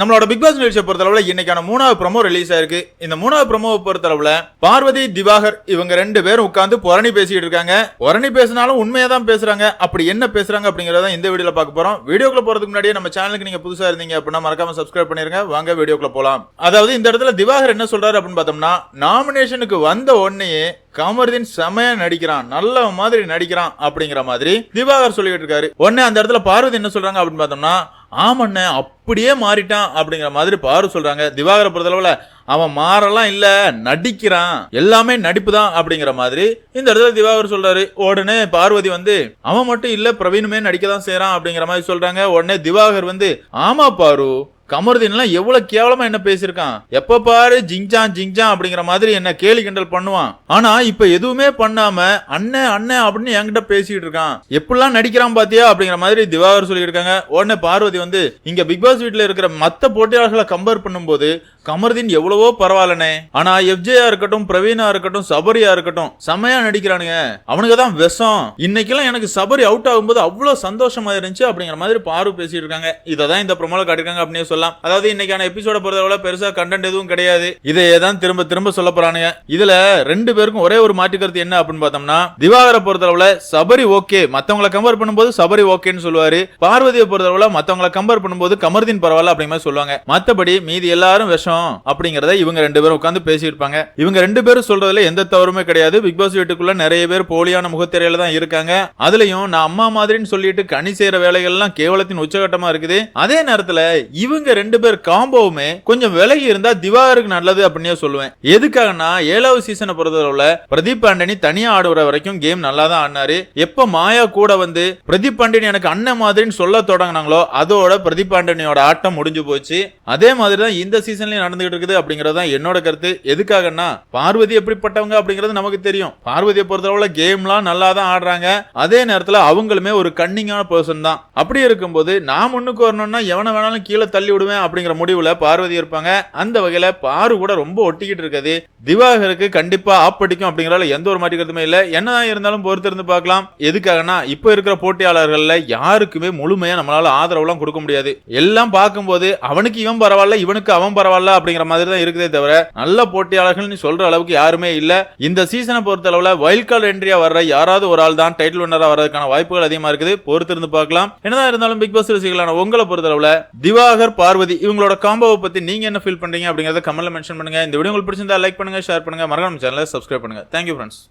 நம்மளோட big pass நிகழ்ச்சியை பொறுத்தளவுல இன்னைக்கான மூணாவது ப்ரமோ ரிலீஸ் ஆயிருக்கு. இந்த மூணாவது ப்ரமோவை பொறுத்தளவுல பார்வதி திவாகர் இவங்க ரெண்டு பேரும் உட்காந்து புரணி பேசிட்டு இருக்காங்க. புரணி பேசினாலும் உண்மையா தான் பேசுறாங்க. அப்படி என்ன பேசுறாங்க அப்படிங்கறத இந்த வீடியோல பார்க்க போறோம். வீடியோக்குள்ள போறதுக்கு முன்னாடியே நம்ம சேனலுக்கு நீங்க புதுசா இருந்தீங்க அப்படின்னா மறக்காம சப்ஸ்கிரைப் பண்ணிருங்க. வாங்க வீடியோக்குள்ள போலாம். அதாவது இந்த இடத்துல திவாகர் என்ன சொல்றாரு அப்படின்னு பார்த்தோம்னா நாமினேஷனுக்கு வந்த உடனேயே கமருதீன் செமையா நடிக்கிறான். நல்ல மாதிரி நடிக்கிறான் அப்படிங்கிற மாதிரி திவாகர் சொல்லிட்டு இருக்காரு. உடனே அந்த இடத்துல பார்வதி என்ன சொல்றாங்க அப்படின்னு பார்த்தோம்னா ஆமண்ண அப்படியே மாறிட்டான் அப்படிங்கிற மாதிரி பாரு சொல்றாங்க. திவாகர பொறுத்தளவில் அவன் மாறலாம் இல்ல நடிக்கிறான். எல்லாமே நடிப்பு தான் அப்படிங்கிற மாதிரி இந்த இடத்துல திவாகர் சொல்றாரு. உடனே பார்வதி வந்து அவன் மட்டும் இல்ல பிரவீனுமே நடிக்க தான் செய்யறான் அப்படிங்கிற மாதிரி சொல்றாங்க. உடனே திவாகர் வந்து ஆமா பாரு கமருதீன்லாம் எவ்வளவு கேவலமா என்ன பேசியிருக்கான்? எப்ப பாரு ஜிங்ஜான் ஜிங்ஜான் அப்படிங்கிற மாதிரி என்ன கேலி கிண்டல் பண்ணுவான். ஆனா இப்ப எதுவுமே பண்ணாம அண்ணன் அண்ணன் அப்படின்னு என்கிட்ட பேசிட்டு இருக்கான். எப்படிலாம் நடிக்கிறான் பாத்தியா? அப்படிங்கிற மாதிரி திவாகர் சொல்லியிருக்காங்க. உடனே பார்வதி வந்து இங்க பிக் பாஸ் வீட்டுல இருக்கிற மத்த போட்டியாளர்களை கம்பேர் பண்ணும்போது கமருதீன் எவ்வளவோ பரவாயில்லனே ஆனா எஃப்ஜேயா இருக்கட்டும் பிரவீனா இருக்கட்டும் சபரியா இருக்கட்டும் செமையா நடிக்கிறானுங்க. அவனுக்கு தான் விஷம். இன்னைக்கெல்லாம் எனக்கு சபரி அவுட் ஆகும்போது அவ்வளவு சந்தோஷமா இருந்துச்சு அப்படிங்கிற மாதிரி பாரு பேசிட்டு இருக்காங்க இதை தான் இந்த ப்ரொமோல காட்டிருக்காங்க அப்படின்னு சொல்லலாம். அதாவது இன்னைக்கான எபிசோட பொறுத்தவரை பெருசா கண்டென்ட் எதுவும் கிடையாது. இதையே தான் திரும்ப திரும்ப சொல்ல போறானுங்க. இதுல ரெண்டு பேருக்கும் ஒரே ஒரு மாற்று கருத்து என்ன அப்படின்னு பார்த்தோம்னா திவாகரை பொறுத்தளவுல சபரி ஓகே மத்தவங்களை கம்பேர் பண்ணும்போது சபரி ஓகேன்னு சொல்லுவாரு. பார்வதியை பொறுத்தளவுல மத்தவங்களை கம்பேர் பண்ணும்போது கமர்தீன் பரவாயில்ல அப்படிங்கிற மாதிரி சொல்லுவாங்க. மத்தபடி மீதி எல்லாரும் விஷம். அப்படிங்கறத இவங்க ரெண்டு பேரும் உட்காந்து பேசியிருப்பாங்க. இருப்பாங்க இவங்க ரெண்டு பேரும் சொல்றதுல எந்த தவறுமே கிடையாது. பிக் பாஸ் வீட்டுக்குள்ள நிறைய பேர் போலியான முகத்திரையில தான் இருக்காங்க. அதுலயும் நான் அம்மா மாதிரின்னு சொல்லிட்டு கனி செய்யற வேலைகள்லாம் கேவலத்தின் உச்சகட்டமா இருக்குது. அதே நேரத்துல இவங்க ரெண்டு பேர் காம்போவுமே கொஞ்சம் விலகி இருந்தா திவாகருக்கு நல்லது அப்படின்னே சொல்லுவேன். எதுக்காகனா ஏழாவது சீசனை பொறுத்தளவுல பிரதீப் பாண்டனி தனியா ஆடுற வரைக்கும் கேம் நல்லா தான் ஆடினாரு. எப்ப மாயா கூட வந்து பிரதீப் பாண்டியன் எனக்கு அண்ணன் மாதிரின்னு சொல்ல தொடங்கினாங்களோ அதோட பிரதீப் பாண்டனியோட ஆட்டம் முடிஞ்சு போச்சு. அதே மாதிரி தான் இந்த சீசன்லயும் நடந்துகிட்டு இருக்குது அப்படிங்கறது தான் என்னோட கருத்து. எதுக்காகன்னா பார்வதி எப்படிப்பட்டவங்க அப்படிங்கிறது நமக்கு தெரியும். பார்வதியை பொறுத்தளவுல கேம்லாம் நல்லா தான் ஆடுறாங்க. அதே நேரத்துல அவங்களுமே ஒரு கன்னிங்கான பர்சன் தான். அப்படி இருக்கும்போது நான் முன்னுக்கு வரணும்னா எவனை வேணாலும் கீழே தள்ளி விடுவேன் அப்படிங்கிற முடிவுல பார்வதி இருப்பாங்க. அந்த வகையில பாரு கூட ரொம்ப ஒட்டிக்கிட்டு இருக்குது. திவாகருக்கு கண்டிப்பா ஆப்படிக்கும் அப்படிங்கிறதால அப்படிங்கறதுல எந்த ஒரு மாற்றி கருத்துமே இல்ல. என்னதான் இருந்தாலும் பொறுத்திருந்து பார்க்கலாம். எதுக்காகனா இப்ப இருக்கிற போட்டியாளர்கள்ல யாருக்குமே முழுமையா நம்மளால ஆதரவுலாம் கொடுக்க முடியாது. எல்லாம் பார்க்கும்போது அவனுக்கு இவன் பரவாயில்ல இவனுக்கு அவன் பரவாயில்ல அப்படிங்கிற மாதிரி தான் இருக்குதே தவிர நல்ல போட்டியாளர்கள் சொல்ற அளவுக்கு யாருமே இல்ல. இந்த சீசனை பொறுத்த அளவுல வைல்ட் கார்டு என்ட்ரியா வர்ற யாராவது ஒரு ஆள் தான் டைட்டில் வின்னரா வர்றதுக்கான வாய்ப்புகள் அதிகமா இருக்குது. பொறுத்திருந்து பார்க்கலாம். என்னதான் இருந்தாலும் பிக் பாஸ் ரசிகளான உங்களை பொறுத்த அளவுல திவாகர் பார்வதி இவங்களோட காம்போவை பத்தி நீங்க என்ன ஃபீல் பண்றீங்க அப்படிங்கறத கமெண்ட்ல மென்ஷன் பண்ணுங்க. இந்த வீடியோ உங்களுக்கு பிடிச்சிருந்தா லைக் பண்ணுங்க ஷேர் பண்ணுங்க. மறக்காம சேனலை சப்ஸ்கிரைப் பண்ணுங்க. Thank you friends